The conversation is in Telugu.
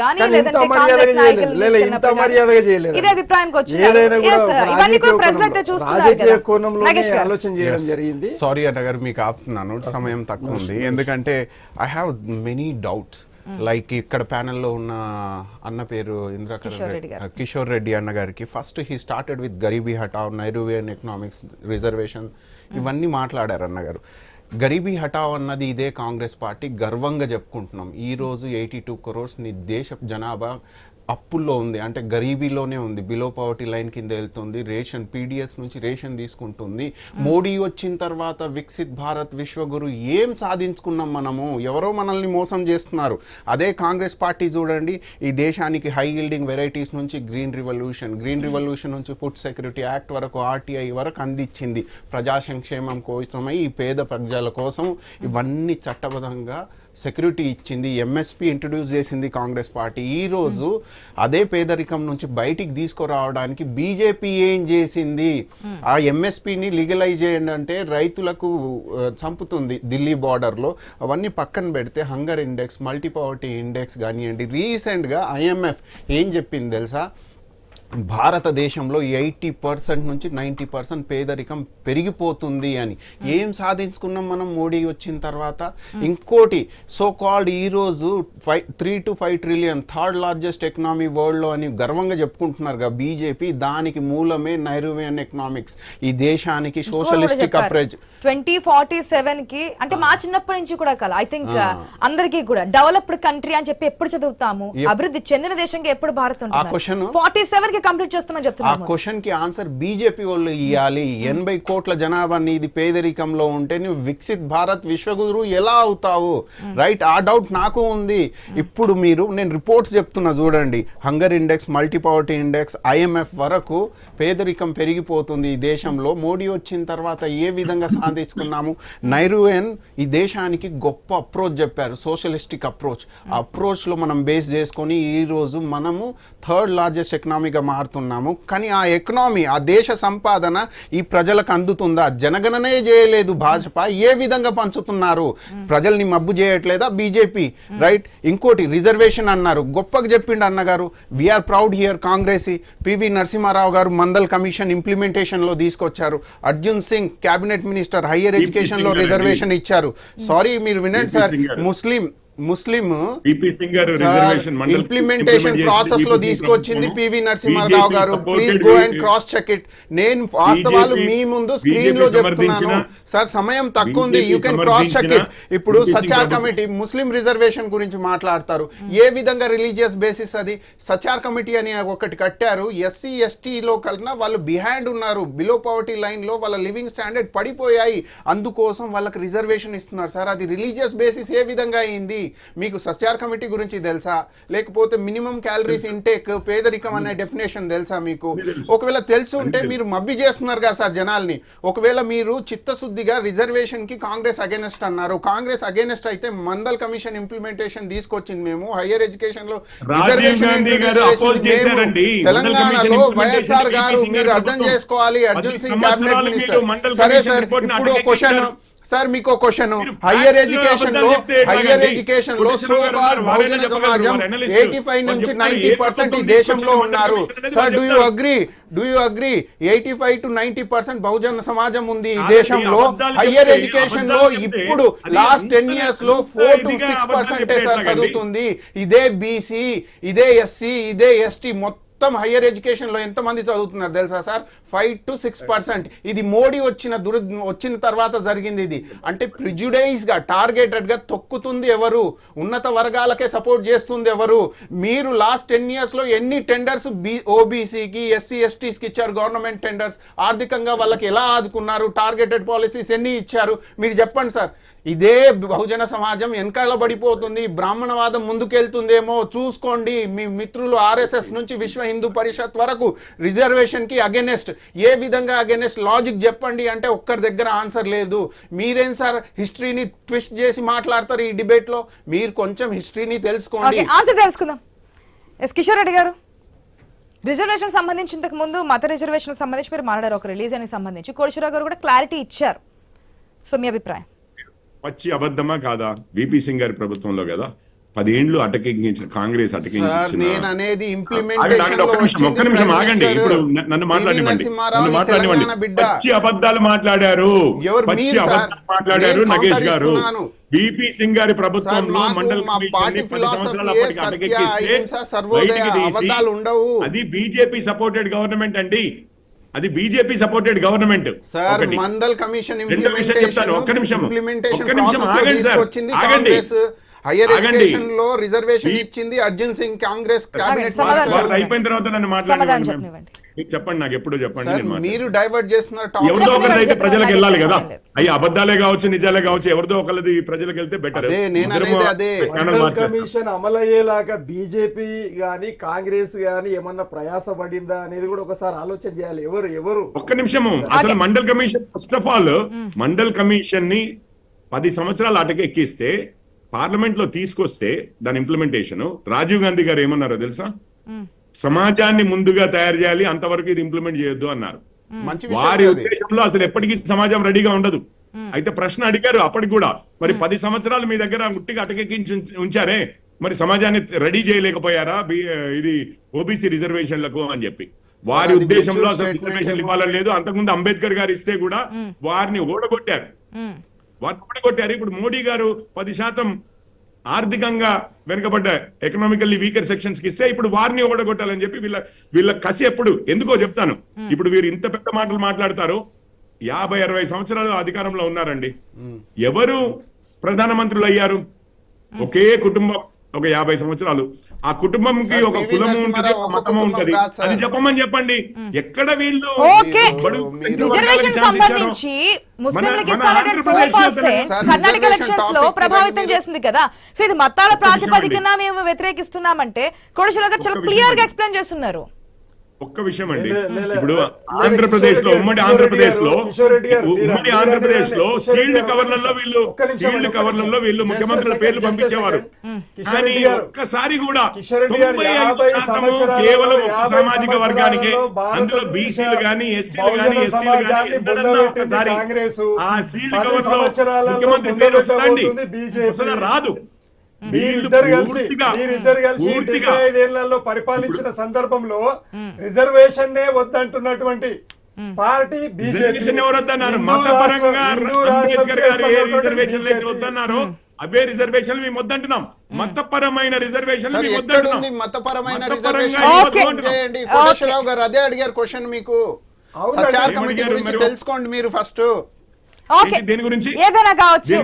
కానీ ఇంత లేదంటే కాంగ్రెస్. నాయకులు. ఇదే అభిప్రాయానికి వచ్చింది సారీ అన్న గారు. మీకు ఆపుతున్నాను. సమయం తక్కువ ఉంది. ఎందుకంటే I have many doubts like ఇక్కడ ప్యానెల్లో ఉన్న అన్న పేరు ఇంద్రాకర్ కిషోర్ రెడ్డి గారు. కిషోర్ రెడ్డి అన్న గారికి ఫస్ట్ హీ స్టార్టెడ్ విత్ గరీబీ హటావ్ నైరూవియన్ ఎకనామిక్స్ రిజర్వేషన్ ఇవన్నీ మాట్లాడారు అన్న గారు గరీబీ హటావ్ అన్నది ఇదే కాంగ్రెస్ పార్టీ గర్వంగా చెప్పుకుంటున్నాం. ఈరోజు ఎయిటీ టూ క్రోర్స్ నీ దేశ జనాభా అప్పుల్లో ఉంది. అంటే గరీబీలోనే ఉంది. బిలో పవర్టీ లైన్ కింద వెళ్తుంది. రేషన్ పీడిఎస్ నుంచి రేషన్ తీసుకుంటుంది. మోడీ వచ్చిన తర్వాత వికసిత్ భారత్ విశ్వగురు ఏం సాధించుకున్నాం మనము? ఎవరో మనల్ని మోసం చేస్తున్నారు. అదే కాంగ్రెస్ పార్టీ చూడండి. ఈ దేశానికి హై ఈల్డింగ్ వెరైటీస్ నుంచి గ్రీన్ రివల్యూషన్ గ్రీన్ రివల్యూషన్ నుంచి ఫుడ్ సెక్యూరిటీ యాక్ట్ వరకు ఆర్టీఐ వరకు అందించింది. ప్రజా సంక్షేమం కోసమై ఈ పేద ప్రజల కోసం ఇవన్నీ చట్టబద్ధంగా సెక్యూరిటీ ఇచ్చింది ఎంఎస్పి ఇంట్రడ్యూస్ చేసింది కాంగ్రెస్ పార్టీ. ఈ రోజు అదే పేదరికం నుంచి బయటికి తీసుకురావడానికి బీజేపీ ఏం చేసింది? ఆ ఎంఎస్పిని లీగలైజ్ చేయండి అంటే రైతులకు చంపుతుంది ఢిల్లీ border లో. అవన్నీ పక్కన పెడితే hunger index multi poverty index కానివ్వండి రీసెంట్గా ఐఎంఎఫ్ ఏం చెప్పింది తెలుసా? భారతదేశంలో ఎయిటీ పర్సెంట్ నుంచి నైంటీ పర్సెంట్ పేదరికం పెరిగిపోతుంది అని. ఏం సాధించుకున్నాం మనం మోడీ వచ్చిన తర్వాత? ఇంకోటి సో కాల్డ్ ఈ రోజు five three to five trillion third largest economy వరల్డ్లో అని గర్వంగా చెప్పుకుంటున్నారు బీజేపీ దానికి మూలమే నైరువేన్ ఎకనామిక్స్. ఈ దేశానికి సోషలిస్టిక్ అప్రోచ్ ట్వంటీ ఫార్టీ సెవెన్కి అంటే మా చిన్నప్పటి నుంచి కూడా కల ఐ థింక్ అందరికీ కూడా డెవలప్డ్ కంట్రీ అని చెప్పి ఎప్పుడు చదువుతాము అభివృద్ధి చెందిన దేశంగా ఎప్పుడు భారత్ ఫార్టీ సెవెన్కి కంప్లీట్ చేస్తామని ఆ చెప్తున్నాము క్వశ్చన్కి ఆన్సర్ బీజేపీ వాళ్ళు ఇవ్వాలి ఎనభై కోట్ల జనాభా నీది పేదరికంలో ఉంటే నువ్వు వికసిత్ భారత్ విశ్వగురు ఎలా అవుతావు? రైట్ ఆ డౌట్ నాకు ఉంది. ఇప్పుడు మీరు నేను రిపోర్ట్స్ చెప్తున్నా చూడండి. Hunger index multi poverty index IMF వరకు పేదరికం పెరిగిపోతుంది ఈ దేశంలో. మోడీ వచ్చిన తర్వాత ఏ విధంగా సాధించుకున్నాము? నైరుయన్ ఈ దేశానికి గొప్ప అప్రోచ్ చెప్పారు. సోషలిస్టిక్ అప్రోచ్ ఆ అప్రోచ్లో మనం బేస్ చేసుకొని ఈ రోజు మనము థర్డ్ లార్జెస్ట్ ఎకనామీగా మారుతున్నాము. కానీ ఆ ఎకనామీ ఆ దేశ సంపాదన ఈ ప్రజలకు అందుతుందా? జనగణనే చేయలేదు భాజపా. ఏ విధంగా పంచుతున్నారు? ప్రజల్ని మబ్బు చేయట్లేదా బీజేపీ? రైట్? ఇంకోటి రిజర్వేషన్ అన్నారు. గొప్పగా చెప్పిండు అన్నగారు. We are proud here Congress. PV Narasimha Rao గారు మందల్ కమిషన్ ఇంప్లిమెంటేషన్లో తీసుకొచ్చారు. Arjun Singh cabinet minister higher ఎడ్యుకేషన్లో రిజర్వేషన్ ఇచ్చారు. సారీ మీరు వినండి సార్. ముస్లిం ముస్లిం ఇంప్లిమెంటేషన్ ప్రాసెస్లో తీసుకొచ్చింది. పివి నరసింహారావు గారు. Please go and cross check it నేను వాస్తవాలు మీ ముందు స్క్రీన్లో చెప్తున్నాను. సార్ సమయం తక్కువ ఉంది you can cross check it ఇప్పుడు సచార్. కమిటీ ముస్లిం రిజర్వేషన్ గురించి మాట్లాడతారు. ఏ విధంగా రిలీజియస్ బేసిస్ అది? సచార్ కమిటీ అని ఒకటి కట్టారు. ఎస్సీ ఎస్టీలో కన్నా వాళ్ళు బిహైండ్ ఉన్నారు. బిలో పవర్టీ లైన్లో వాళ్ళ లివింగ్ స్టాండర్డ్ పడిపోయాయి. అందుకోసం వాళ్ళకి రిజర్వేషన్ ఇస్తున్నారు. సార్ అది రిలీజియస్ బేసిస్ ఏ విధంగా అయింది? మీకు సచార్ కమిటీ గురించి తెలుసా? లేకపోతే మినిమం క్యాలరీస్ ఇంటేక్ పేదరికం అనే డెఫినేషన్ తెలుసా మీకు. ఒకవేళ తెలుసు ఉంటే. మీరు మబ్బి చేస్తున్నారు కదా సార్ జనాల్ని. ఒకవేళ మీరు చిత్తశుద్ధిగా రిజర్వేషన్కి కాంగ్రెస్ అగేనెస్ట్ అన్నారు. కాంగ్రెస్ అగేనెస్ట్ అయితే మందల్ కమిషన్ ఇంప్లిమెంటేషన్ తీసుకొచ్చింది మేము. హైయర్ ఎడ్యుకేషన్లో తెలంగాణలో వైఎస్ఆర్ గారు మీరు అర్థం చేసుకోవాలి అర్జున్ సింగ్ సరే సార్ ఇప్పుడు క్వశ్చన్. సార్ మీకు క్వశ్చన్ హైయర్ ఎడ్యుకేషన్లో హైయర్? ఎడ్యుకేషన్లో సో కాల్ బహుజన సమాజం. ఎయిటీ ఫైవ్ నుంచి నైన్టీ పర్సెంట్ ఈ దేశంలో ఉన్నారు. Sir do you agree do you agree eighty five to ninety percent బహుజన సమాజం ఉంది ఈ దేశంలో. హైయర్ ఎడ్యుకేషన్లో ఇప్పుడు లాస్ట్ టెన్ ఇయర్స్లో ఫోర్ టు సిక్స్ పర్సెంటే సార్? చదువుతుంది? ఇదే బీసీ ఇదే ఎస్సీ ఇదే ఎస్టీ మొత్తం హైయర్ ఎడ్యుకేషన్లో ఎంతమంది చదువుతున్నారు తెలుసా sir? Five to six percent. ఇది మోడీ వచ్చిన దుర వచ్చిన తర్వాత జరిగింది ఇది. అంటే ప్రిజుడైజ్గా టార్గెటెడ్గా తొక్కుతుంది ఎవరు? ఉన్నత వర్గాలకే సపోర్ట్ చేస్తుంది ఎవరు? మీరు లాస్ట్ టెన్ ఇయర్స్లో ఎన్ని టెండర్స్ బీ ఓబీసీకి ఎస్సీ ఎస్టీస్కి ఇచ్చారు? Government tenders. ఆర్థికంగా వాళ్ళకి ఎలా ఆదుకున్నారు? టార్గెటెడ్ పాలసీస్ ఎన్ని ఇచ్చారు? మీరు చెప్పండి సార్. ఇదే బహుజన సమాజం వెనకాల పడిపోతుంది బ్రాహ్మణవాదం ముందుకెళ్తుందేమో చూసుకోండి. మీ మిత్రులు ఆర్ఎస్ఎస్ నుంచి విశ్వ హిందూ పరిషత్ వరకు రిజర్వేషన్కి అగెనెస్ట్. ఏ విధంగా అగెనెస్ట్? లాజిక్ చెప్పండి అంటే ఒక్కరి దగ్గర ఆన్సర్ లేదు. మీరేం సార్ హిస్టరీని ట్విస్ట్ చేసి మాట్లాడతారు ఈ డిబేట్లో? మీరు కొంచెం హిస్టరీని తెలుసుకోండి. ఆన్సర్ తెలుసుకుందాం. ఎస్ కిషోర్ రెడ్డి గారు. రిజర్వేషన్ సంబంధించి ఇంతకు ముందు మత రిజర్వేషన్ సంబంధించి మీరు మాట్లాడారు. ఒక రిలీజియన్కి సంబంధించి. కోడిశ్వరరావు గారు కూడా క్లారిటీ ఇచ్చారు. సో మీ అభిప్రాయం? పచ్చి అబద్ధమా కాదా? విపి సింగ్ గారి ప్రభుత్వంలో కదా పదేండ్లు అటకెక్కించిన కాంగ్రెస్ అటకెక్కించిన. ఒక్క నిమిషం ఆగండి. ఇప్పుడు నన్ను మాట్లాడివ్వండి నన్ను మాట్లాడివ్వండి పచ్చి అబద్ధాలు మాట్లాడారు. ఎవరు పచ్చి? అబద్ధాలు మాట్లాడారు నగేష్ గారు. బీపీ సింగ్ గారి ప్రభుత్వంలో మండల. అది బీజేపీ సపోర్టెడ్ గవర్నమెంట్ అండి. అది BJP supported government Mandal commission రెండో విషయం చెప్తాను. ఒక్క నిమిషం. ఇంప్లిమెంటేషన్ ఒక్క నిమిషం ఆగండి సార్. తీసుకొచ్చింది ఆగండి. కాంగ్రెస్ హైయర్. ఎడ్యుకేషన్లో రిజర్వేషన్ ఇచ్చింది అర్జున్ సింగ్ కాంగ్రెస్. అయిపోయిన తర్వాత నన్ను మాట్లాడండి చెప్పండి నాకు ఎప్పుడో చెప్పండి. మీరు డైవర్ట్ చేస్తున్నారు ఎవరిదో ప్రజలకు వెళ్ళాలి కదా. అయ్యి అబద్ధాలే కావచ్చు నిజాలే కావచ్చు ఎవరిదో ఒకరిది ప్రజలకు వెళ్తే బెటర్ కమిషన్ అమలయ్యేలాగా బీజేపీ గాని కాంగ్రెస్ గాని ఏమన్నా ప్రయాసపడిందా అనేది కూడా ఒకసారి ఆలోచన చేయాలి. ఎవరు ఎవరు? ఒక్క నిమిషము. అసలు Mandal commission first of all Mandal కమిషన్ని పది సంవత్సరాలు అటకు ఎక్కిస్తే పార్లమెంట్లో తీసుకొస్తే దాని ఇంప్లిమెంటేషన్ రాజీవ్ గాంధీ గారు ఏమన్నారో తెలుసా? సమాజాన్ని ముందుగా తయారు చేయాలి అంతవరకు ఇది ఇంప్లిమెంట్ చేయొద్దు అన్నారు. వారి. ఉద్దేశంలో అసలు ఎప్పటికీ సమాజం రెడీగా ఉండదు. అయితే ప్రశ్న అడిగారు అప్పటికి కూడా. మరి పది సంవత్సరాలు మీ దగ్గర ముట్టిగా అటకెక్కించి ఉంచ- ఉంచారే? మరి సమాజాన్ని రెడీ చేయలేకపోయారా? ఇది ఓబీసీ రిజర్వేషన్లకు అని చెప్పి. వారి ఉద్దేశంలో అసలు రిజర్వేషన్. ఇవ్వాలని లేదు అంతకుముందు అంబేద్కర్ గారు ఇస్తే కూడా వారిని ఓడగొట్టారు. వారిని ఓడగొట్టారు. ఇప్పుడు మోడీ గారు పది శాతం ఆర్థికంగా వెనుకబడ్డ ఎకనామికల్లీ వీకర్ సెక్షన్స్కి ఇస్తే ఇప్పుడు వారిని ఓడగొట్టాలని చెప్పి వీళ్ళ వీళ్ళ కసి ఎప్పుడు? ఎందుకో చెప్తాను. ఇప్పుడు వీరు ఇంత పెద్ద మాటలు మాట్లాడతారు. యాభై అరవై సంవత్సరాలు అధికారంలో ఉన్నారండి. ఎవరు ప్రధానమంత్రులు అయ్యారు ఒకే కుటుంబం. ఒక యాభై సంవత్సరాలు ఆ కుటుంబంకి ఒక కులము ఉంటది మతము ఉంటది. అది చెప్పమని చెప్పండి ఎక్కడ వీళ్ళు? సంబంధించి కర్ణాటక ఎలక్షన్స్లో ప్రభావితం. చేసింది కదా సో ఇది మతాల ప్రాతిపదికన మేము వ్యతిరేకిస్తున్నామంటే కోడిశెల గారు చాలా క్లియర్గా. ఎక్స్ప్లెయిన్ చేస్తున్నారు ఒక్క విషయం అండి ఇప్పుడు ఆంధ్రప్రదేశ్లో ఉమ్మడి ఆంధ్రప్రదేశ్లో ఉమ్మడి ఆంధ్రప్రదేశ్లో సీల్డ్ కవర్లలో వీళ్ళు సీల్డ్ కవర్లలో. వీళ్ళు ముఖ్యమంత్రుల పేర్లు పంపించేవారు కానీ ఒక్కసారి కూడా తొంభై ఐదు శాతము కేవలం సామాజిక వర్గానికి అందులో బీసీలు గాని ఎస్సీలు గాని ఎస్టీలు గాని కాంగ్రెస్. ఆ సీల్డ్ కవర్లో ముఖ్యమంత్రి పేరు వస్తుందండి? రాదు మీరిద్దరు కలిసి పూర్తిగా మీరిద్దరు కలిసి పూర్తిగా డెబ్బై ఐదేళ్ళలో పరిపాలించిన సందర్భంలో రిజర్వేషన్ నే వద్దంటున్నటువంటి పార్టీ బీజేపీ రిజర్వేషన్ వద్దన్నారు అవే రిజర్వేషన్లు మేము వద్దంటున్నాం. మతపరమైన మేము వద్దంటున్నాం. ఉంది మతపరమైన రిజర్వేషన్ గారు అదే అడిగారు క్వశ్చన్ మీకు? తెలుసుకోండి మీరు ఫస్ట్? దేని గురించి? ఏదైనా కావచ్చు.